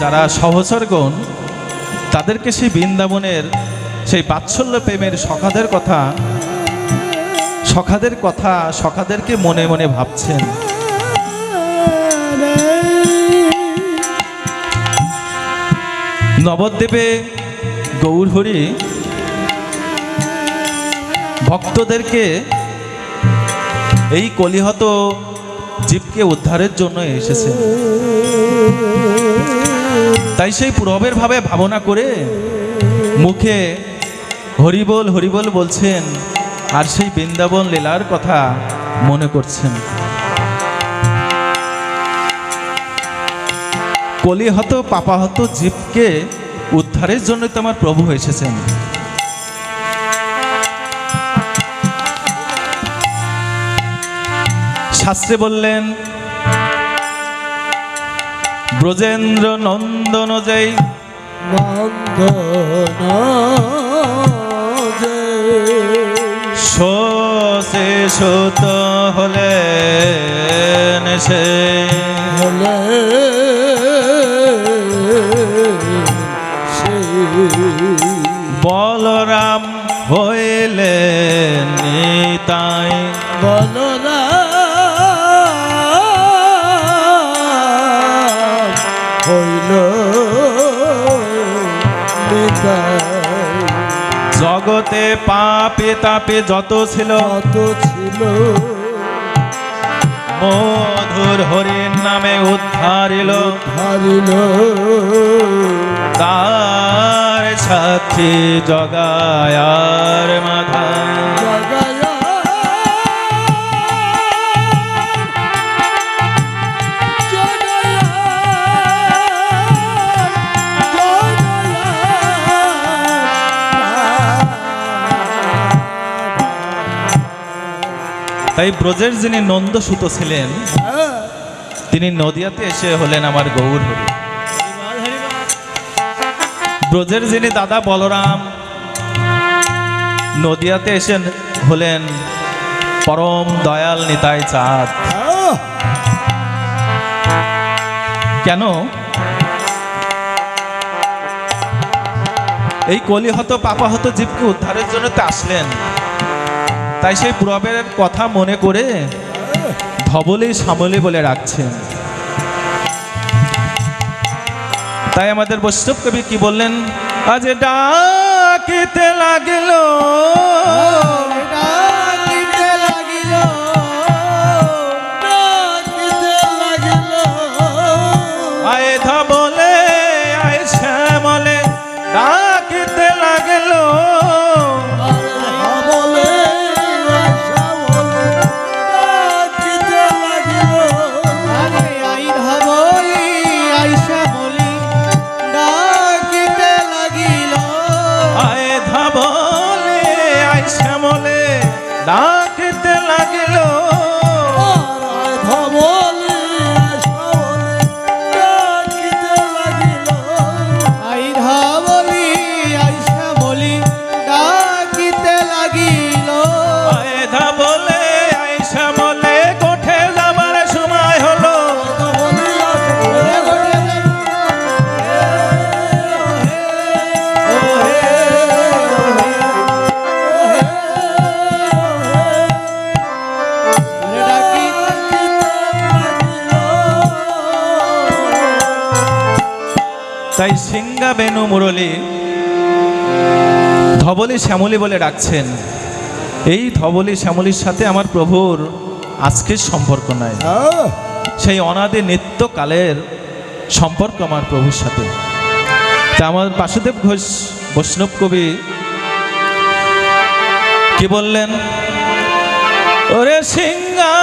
যারা সহচরগণ, তাদেরকে সেই বৃন্দাবনের সেই বাৎসল্য প্রেমের সখাদের কথা সখাদের কথা সখাদেরকে মনে মনে ভাবছেন। নবদ্বীপে গৌরহরি ভক্তদেরকে এই কলিহত জীবকে উদ্ধারের জন্য এসেছে। তাই সেই পূরবের ভাবে ভাবনা করে মুখে হরিবল হরিবল বলছেন, আর সেই বৃন্দাবন লীলার কথা মনে করছেন? কলিহত পাপাহত জীবকে উদ্ধারের জন্য তো আমার প্রভু এসেছেন। শাস্ত্রে বললেন ব্রজেন্দ্র নন্দন যেই শেষত হলেন সে। বলরাম হইলেন জগতে পাপে তাপে যত ছিল যত ছিল। মধুর হরির নামে উদ্ধারিল উদ্ধারিল তার সাথী জগায়ার মাথায়। তাই ব্রজের যিনি নন্দসূত ছিলেন, তিনি নদিয়াতে এসে হলেন আমার গৌর ব্রজের যিনি দাদা বলরাম, নদিয়াতে এসে হলেন পরম দয়াল নিতাই চাঁদ। কেন? এই কলিহত, পাপাহত জীবকে উদ্ধারের জন্য তো আসলেন। তাই সেই প্রবের কথা মনে করে ধবলে সামলে বলে রাখছেন। তাই আমাদের বৈষ্ণব কবি কি বললেন? আজ ডাকিতে লাগিল। বেনু মুরলী। ধবলি শ্যামলী বলে ডাকছেন। এই ধবলি শ্যামলির সাথে আমার প্রভুর আজকের সম্পর্ক নাই। সেই অনাদি নিত্যকালের সম্পর্ক আমার প্রভুর সাথে। তা আমার বাসুদেব ঘোষ বৈষ্ণব কবি কি বললেন? ওরে সিঙ্গা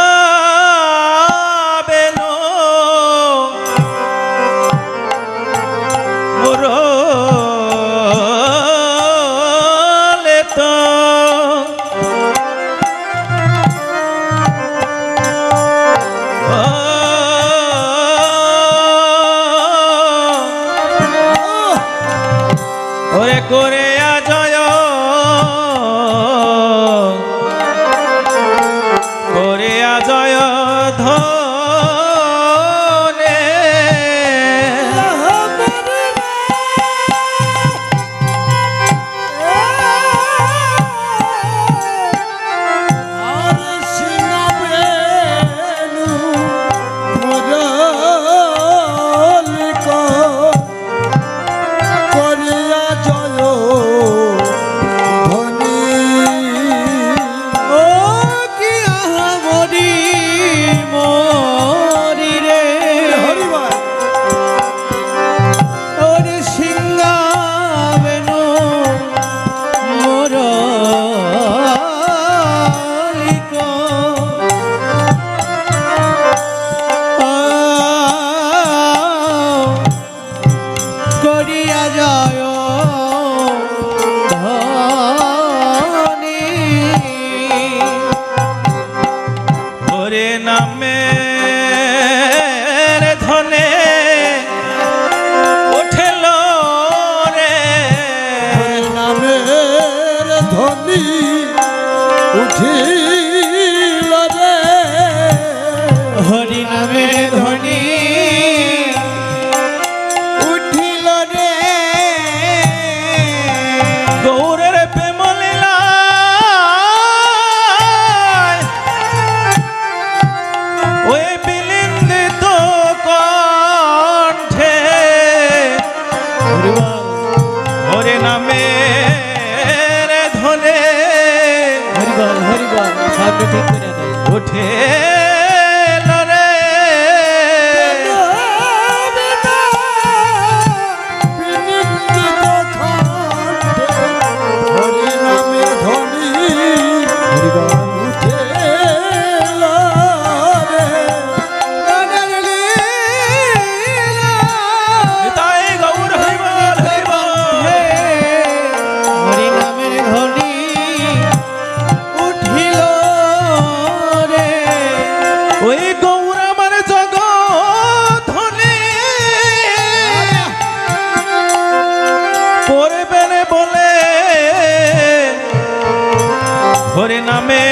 হরে নামে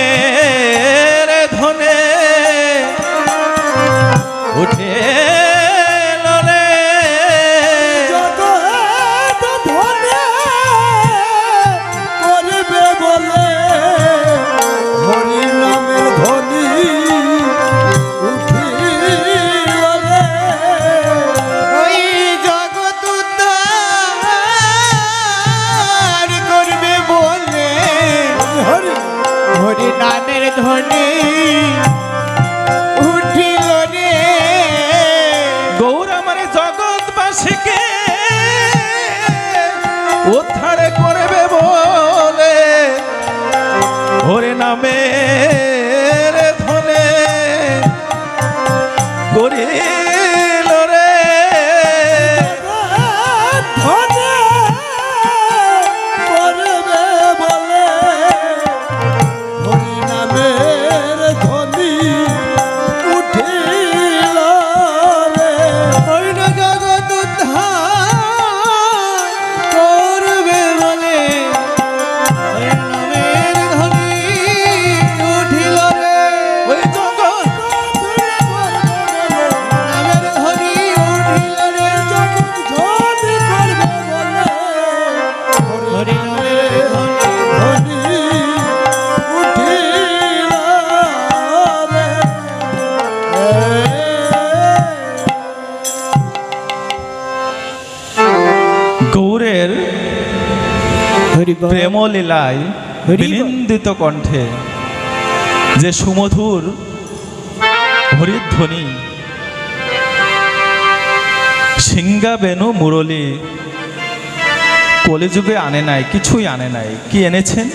quiero. বিনিন্দিত কণ্ঠে যে সুমধুর হরিধ্বনি সিঙ্গা বেনু মুরলী কলিযুগে আনে নাই কিছুই আনে নাই কি এনেছেন?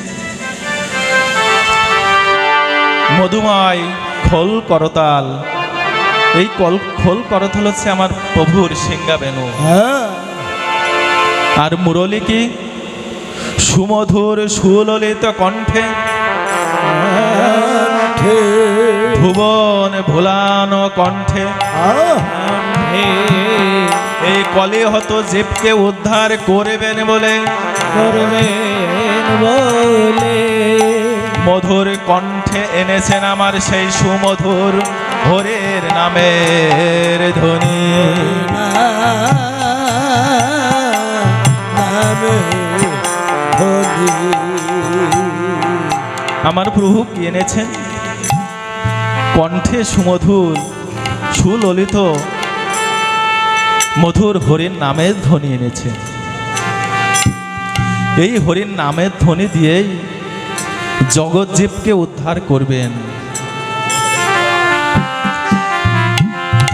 মধুময় খোল করতাল এই কল খোল করতাল হচ্ছে আমার প্রভুর সিঙ্গা বেনু হ্যাঁ। আর মুরলী কি সুমধুর সুললিত কণ্ঠে ভুবন ভোলানো কণ্ঠে এই কলি হতো জীবকে উদ্ধার করবেন বলে করবেন বলে। মধুর কণ্ঠে এনেছেন আমার সেই সুমধুর হরের নামের ধ্বনি। নামে আমার প্রভু কি এনেছেন? কণ্ঠে সুমধুর, সুললিত, মধুর হরিণ নামের ধ্বনি এনেছেন এই হরিণ নামের ধ্বনি দিয়েই জগৎজীবকে উদ্ধার করবেন।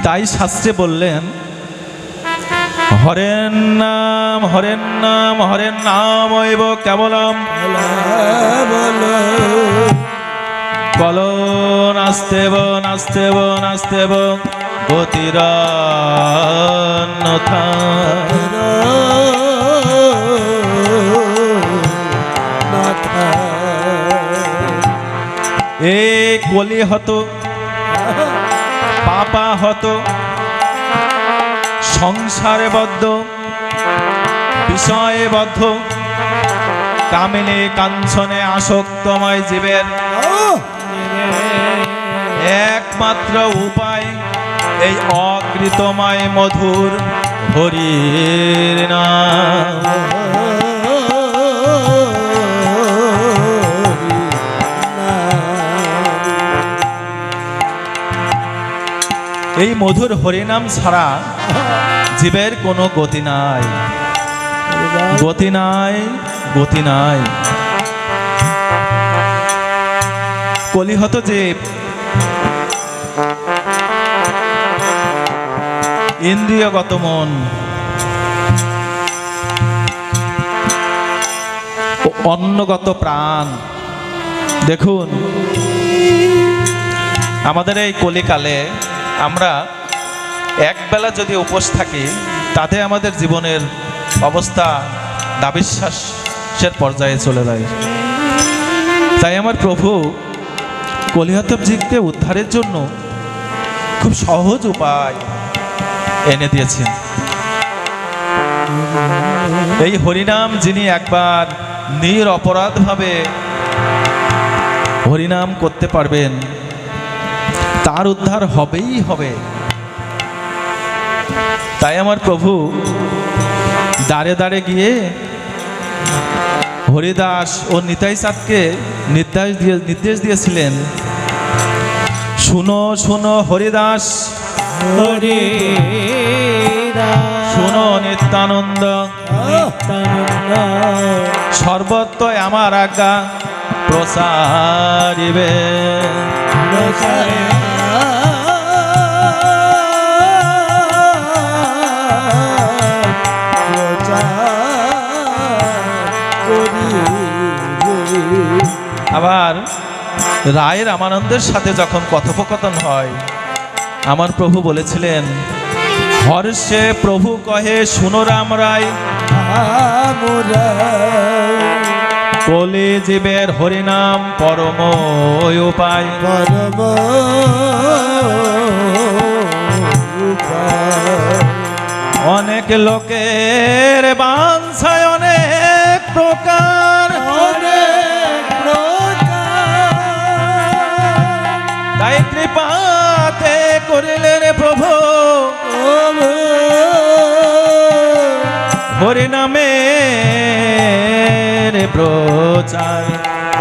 তাই শাস্ত্রে বললেন হরেন নাম হরেন নাম হরেন নাম ঐব কেবলম। বলো কল নাস্তেব নাস্তেব নাস্তেব গতির এ কলি হত পাপা হত সংসারে বদ্ধ বিষয়ে বদ্ধ কামিনী কাঞ্চনে আসক্তময় জীবের একমাত্র উপায় এই অকৃতময় মধুর হরির নাম। এই মধুর হরিনাম ছাড়া জীবের কোনো গতি নাই। গতি নাই গতি নাই। কলিহত জীব। ইন্দ্রিয়গত মন। অন্নগত প্রাণ। দেখুন, আমাদের এই কলিকালে আমরা একবেলা যদি উপোস থাকি, তাতে আমাদের জীবনের অবস্থা দাবিশ্বাসের পর্যায়ে চলে যায়। তাই আমার প্রভু কলিহতবজিকে উদ্ধারের জন্য খুব সহজ উপায় এনে দিয়েছেন। এই হরিনাম যিনি একবার নির অপরাধভাবে হরিনাম করতে পারবেন, তার উদ্ধার হবেই হবে। তাই আমার প্রভু দাঁড়ে দাঁড়ে গিয়ে হরিদাস ও নিতাই চাঁদকে নির্দেশ দিয়ে নির্দেশ দিয়েছিলেন শুনো শুনো হরিদাস হরে শুনো নিত্যানন্দ সর্বত্র আমার আজ্ঞা প্রসারিবে। আবার রায়ের রামানন্দের সাথে যখন কথোপকথন হয়, আমার প্রভু বলেছিলেন, হর্ষে প্রভু কহে, শুনো রাম রায়। কলে জীবের হরিনাম পরম উপায়। পরম অনেক লোকের বাঞ্ছায় অনেক প্রকার হরিনামের প্রচার।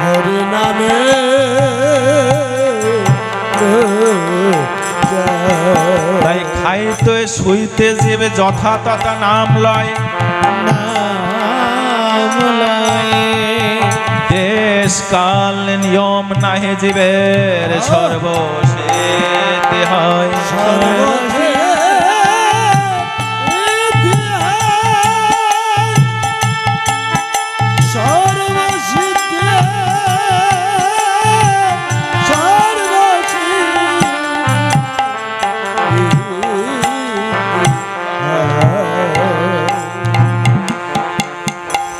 হরিনামে তাই খাইতে শুইতে যাবে যথা তথা নাম লয়। দেশ কাল নিয়ম নাহে জীবের সর্বশেষ হয়।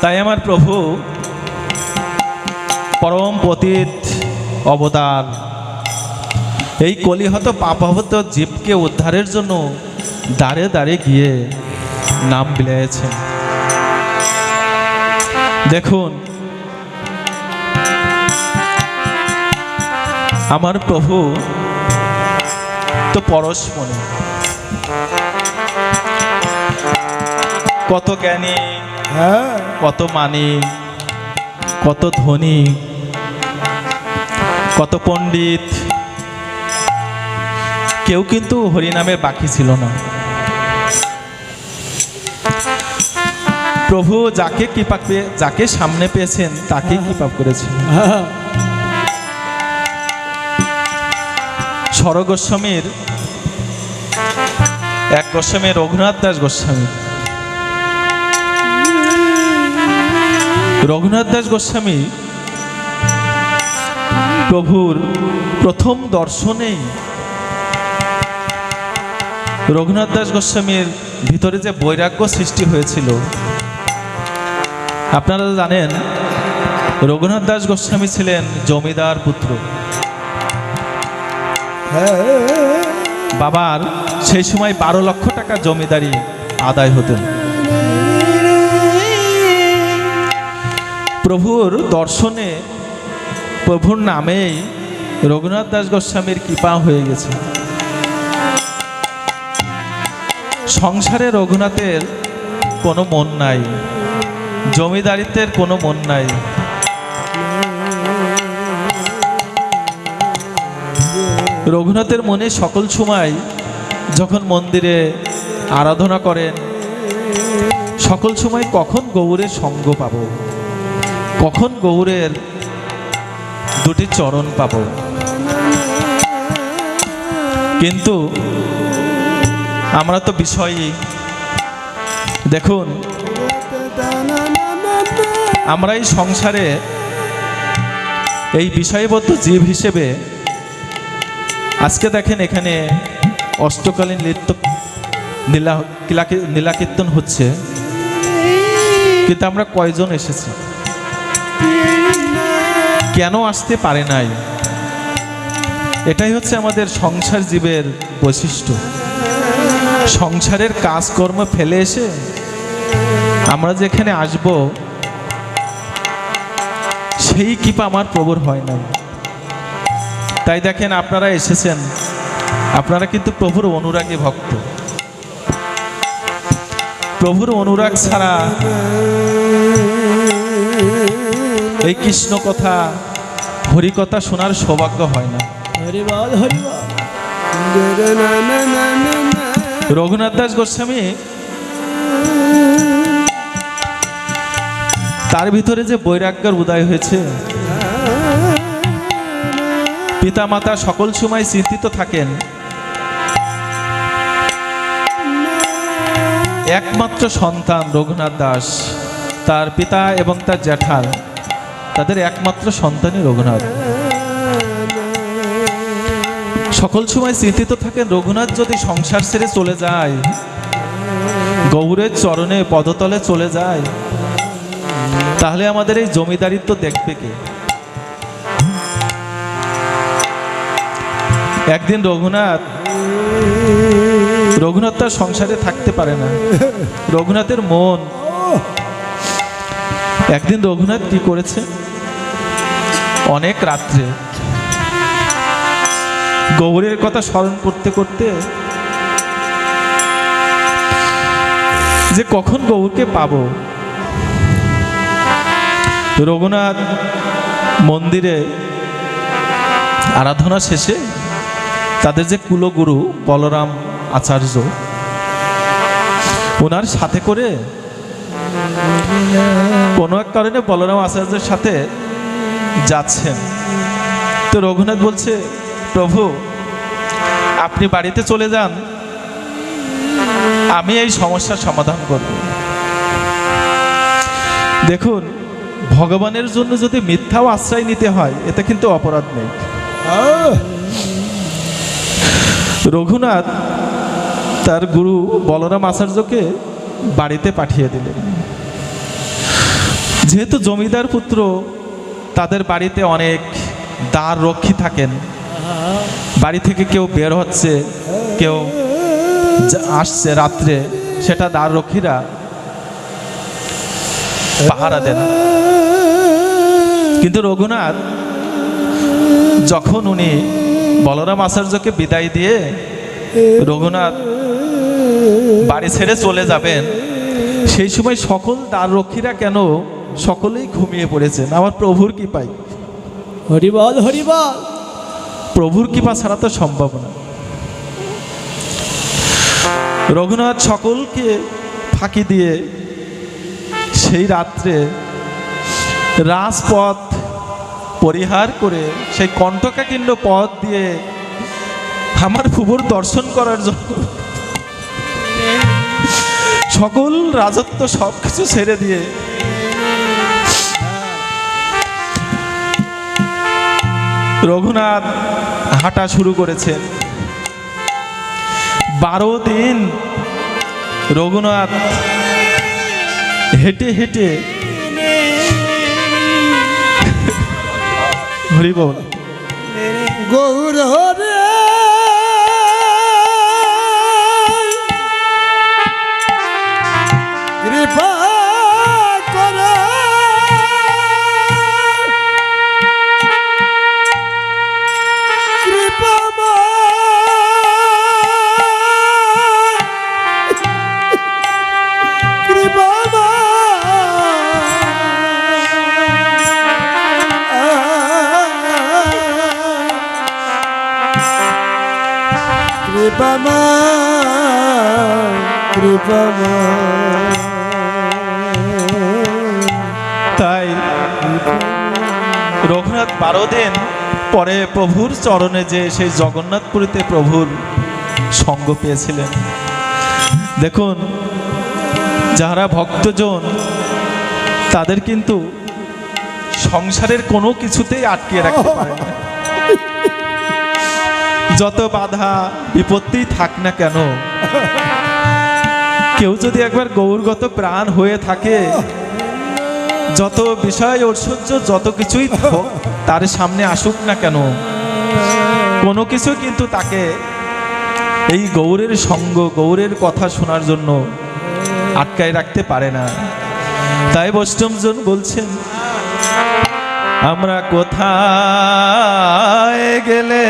তাই আমার প্রভু পরম পতীত অবতার। এই কলিহত পাপাহত জীবকে উদ্ধারের জন্য দাঁড়ে দাঁড়ে গিয়ে নাম বিলাইছেন দেখুন, আমার প্রভু তো পরশমণি। কত জ্ঞানী কত মানি কত ধনী কত পণ্ডিত। কেউ কিন্তু হরিনামের বাকি ছিল না। প্রভু যাকে কৃপা পেয়ে যাকে সামনে পেয়েছেন তাকেই কৃপা করেছেন। সর গোস্বামীর এক গোস্বামী রঘুনাথ দাস গোস্বামী। রঘুনাথ দাস গোস্বামী প্রভুর প্রথম দর্শনেই রঘুনাথ দাস গোস্বামীর ভিতরে যে বৈরাগ্য সৃষ্টি হয়েছিল, আপনারা জানেন, রঘুনাথ দাস গোস্বামী ছিলেন জমিদার পুত্র। বাবার সেই সময় বারো লক্ষ টাকা জমিদারি আদায় হতেন। প্রভুর দর্শনে প্রভুর নামেই রঘুনাথ দাস গোস্বামীর কৃপা হয়ে গেছে। সংসারে রঘুনাথের কোনো মন নাই, জমিদারিত্বের কোনো মন নাই। রঘুনাথের মনে সকল সময় যখন মন্দিরে আরাধনা করেন, সকল সময় কখন গৌরের সঙ্গ পাব? কখন গৌরের দুটি চরণ পাব? কিন্তু আমরা তো বিষয়ই, দেখুন, আমরা এই সংসারে এই বিষয়বদ্ধ জীব হিসেবে, আজকে দেখেন এখানে অষ্টকালীন নৃত্য নীলা কিলাকি- নীলাকীর্তন হচ্ছে। কিন্তু আমরা কয়জন এসেছি? কেন আসতে পারে নাই? এটাই হচ্ছে আমাদের সংসার জীবের বৈশিষ্ট্য। সংসারের কাজকর্ম ফেলে এসে আমরা যেখানে আসব, সেই কৃপা আমার প্রবর হয় নাই। তাই দেখেন আপনারা এসেছেন, আপনারা কিন্তু প্রভুর অনুরাগী ভক্ত। প্রভুর অনুরাগ ছাড়া এই কৃষ্ণ কথা হরি কথা শোনার সৌভাগ্য হয় না। রঘুনাথ দাস গোস্বামী তার ভিতরে যে বৈরাগ্যের উদয় হয়েছে পিতা মাতা সকল সময় চিন্তিত থাকেন। একমাত্র সন্তান রঘুনাথ দাস তার পিতা এবং তার জ্যাঠার। তাদের একমাত্র সন্তানই রঘুনাথ। সকল সময় চিন্তিত থাকেন, রঘুনাথ যদি সংসার ছেড়ে চলে যায়, গৌরের চরণে পদতলে চলে যায়, তাহলে আমাদের এই জমিদারিত্ব দেখবে কে? একদিন রঘুনাথ রঘুনাথ তার সংসারে থাকতে পারে না। রঘুনাথের মন, একদিন রঘুনাথ কি করেছে? অনেক রাত্রে। গৌরের কথা স্মরণ করতে করতে যে কখন গৌরকে পাব? রঘুনাথ মন্দিরে আরাধনা শেষে তাদের যে কুলগুরু বলরাম আচার্য, ওনার সাথে করে কোনো এক কারণে বলরাম আচার্যের সাথে যাচ্ছেন। তো রঘুনাথ বলছে, প্রভু, আপনি বাড়িতে চলে যান। আমি এই সমস্যার সমাধান করব। দেখুন, ভগবানের জন্য যদি মিথ্যাও আশ্রয় নিতে হয়, এতে কিন্তু অপরাধ নেই। রঘুনাথ তার গুরু বলরাম আচার্যকে বাড়িতে পাঠিয়ে দিলেন। যেহেতু জমিদার পুত্র তাদের বাড়িতে অনেক দ্বার রক্ষী থাকেন। বাড়ি থেকে কেউ বের হচ্ছে, কেউ আসছে রাত্রে, সেটা দ্বার রক্ষীরা পাহারা দেন। কিন্তু রঘুনাথ যখন উনি বলরাম আচার্যকে বিদায় দিয়ে রঘুনাথ বাড়ি ছেড়ে চলে যাবেন, সেই সময় সকল দ্বার রক্ষীরা কেন সকলেই ঘুমিয়ে পড়েছেন। আমার প্রভুর কি পাই হরি বল হরি বল প্রভুর কৃপা ছাড়া তো সম্ভব না। রঘুনাথ সকলকে ফাঁকি দিয়ে সেই রাত্রে রাজপথ পরিহার করে সেই কণ্ঠকাকীর্ণ পথ দিয়ে আমার ফুবুর দর্শন করার জন্য সকল রাজত্ব সব কিছু ছেড়ে দিয়ে রঘুনাথ হাঁটা শুরু করেছেন বারো দিন রঘুনাথ হেঁটে হেঁটে হরি বল কৃপমা কৃপমা তাই রঘুনাথ বারো দিন পরে প্রভুর চরণে যে সেই জগন্নাথপুরীতে প্রভুর সঙ্গ পেয়েছিলেন। দেখুন যারা ভক্তজন, তাদের কিন্তু সংসারের কোনো কিছুতেই আটকিয়ে রাখতে পারে না যত বাধা বিপত্তি থাক না কেন। কেউ যদি একবার গৌরগত প্রাণ হয়ে থাকে, যত বিষয় ঐশ্বর্য যত কিছুই তার সামনে আসুক না কেন। কোনো কিছু কিন্তু তাকে এই গৌরের সঙ্গ, গৌরের কথা শোনার জন্য আটকায় রাখতে পারে না। তাই বৈষ্ণবজন বলছেন আমরা কোথায় গেলে?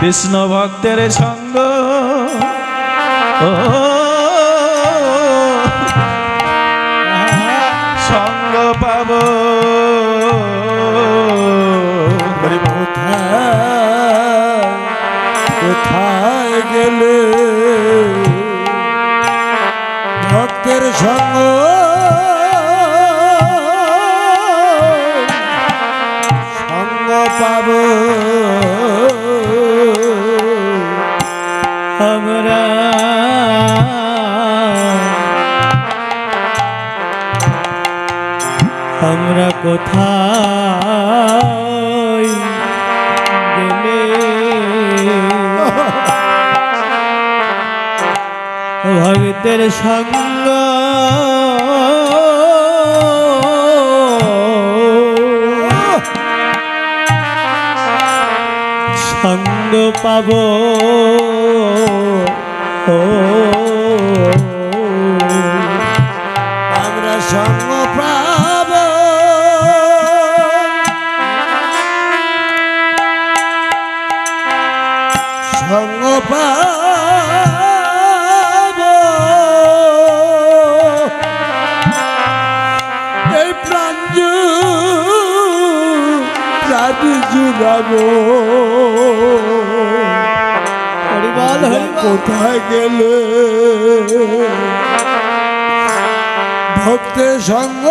কৃষ্ণ ভক্তের সঙ্গ। ও সঙ্গ পাব। কোথায় গেলে? ভক্তের সঙ্গ আমরা কোথায় গেলে? ভক্তের সঙ্গ সঙ্গ পাব। ও হরিবল। কোথায় গেলে? ভক্তের সঙ্গ।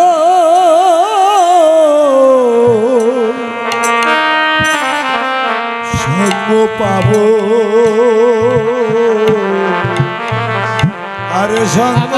সঙ্গ পাব। আরে সঙ্গ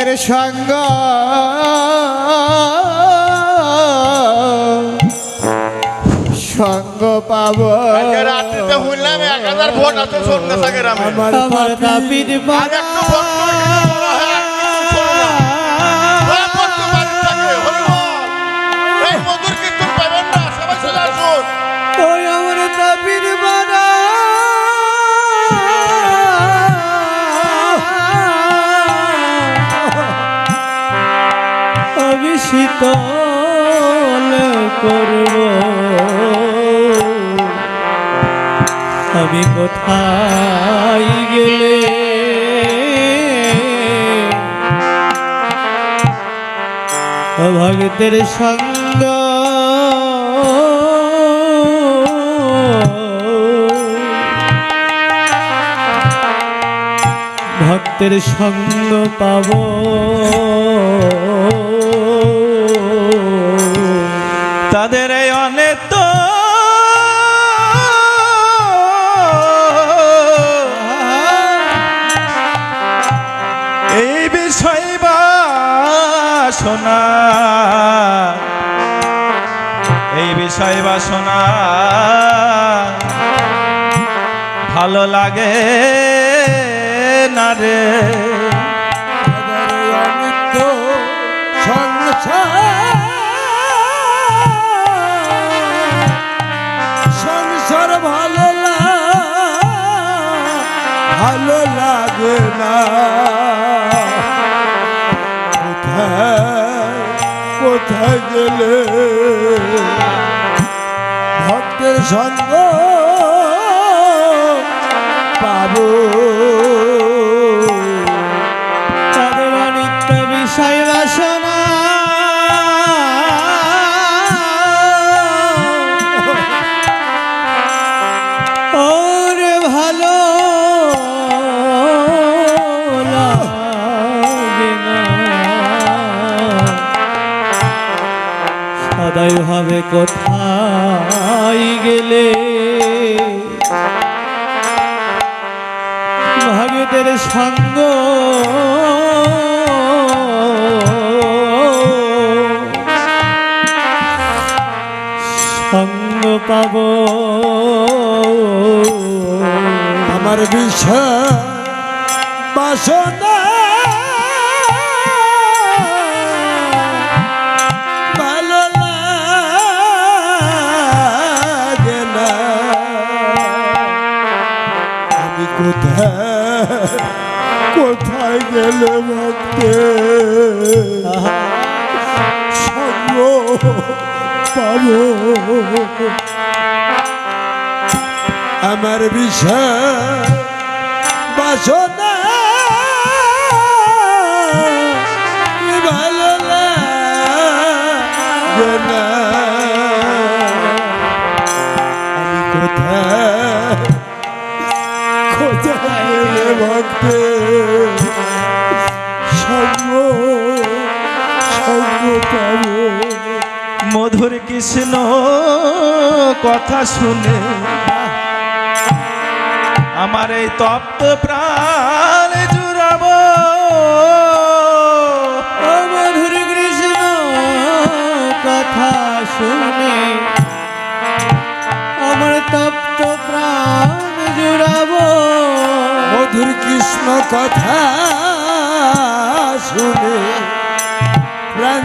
ভক্তের সঙ্গ। সঙ্গ পাব। রাত্রিতে শুনলাম ভক্তের সঙ্গ। ভক্তের সঙ্গ পাব। তাদের অনেক এই বিষয় বাসনা এই বিষয় বাসনা ভালো লাগে না রে। সংসার ভালো ভালো লাগে না। কোথায় গেলে? ভক্তের সঙ্গ পাবো। বিষয় ভালো ভাবে কোথায়? গেলে। ভাগতের সঙ্গ। সঙ্গ পাব পাবো আমার বিষয় বাসনা। ভালো না। কৃষ্ণ কথা শুনে আমার এই তপ্ত প্রাণ জুড়াবো। মধুর কৃষ্ণ কথা শুনে আমার তপ্ত প্রাণ জুড়াবো। মধুর কৃষ্ণ কথা শুনে প্রাণ